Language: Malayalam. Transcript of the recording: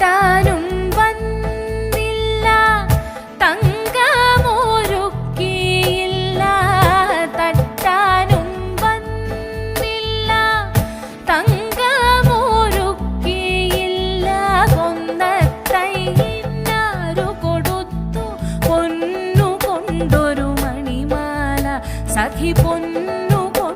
താനും വന്നില്ല. തങ്കമോരുക്കിയില്ല. തട്ടാനും വന്നില്ല. തങ്കമോരുക്കിയില്ല. കൊന്നത്തൈന്നാരു കൊടുത്തു പൊന്നു കൊണ്ടൊരു മണിമാല. സഖി പൊന്നു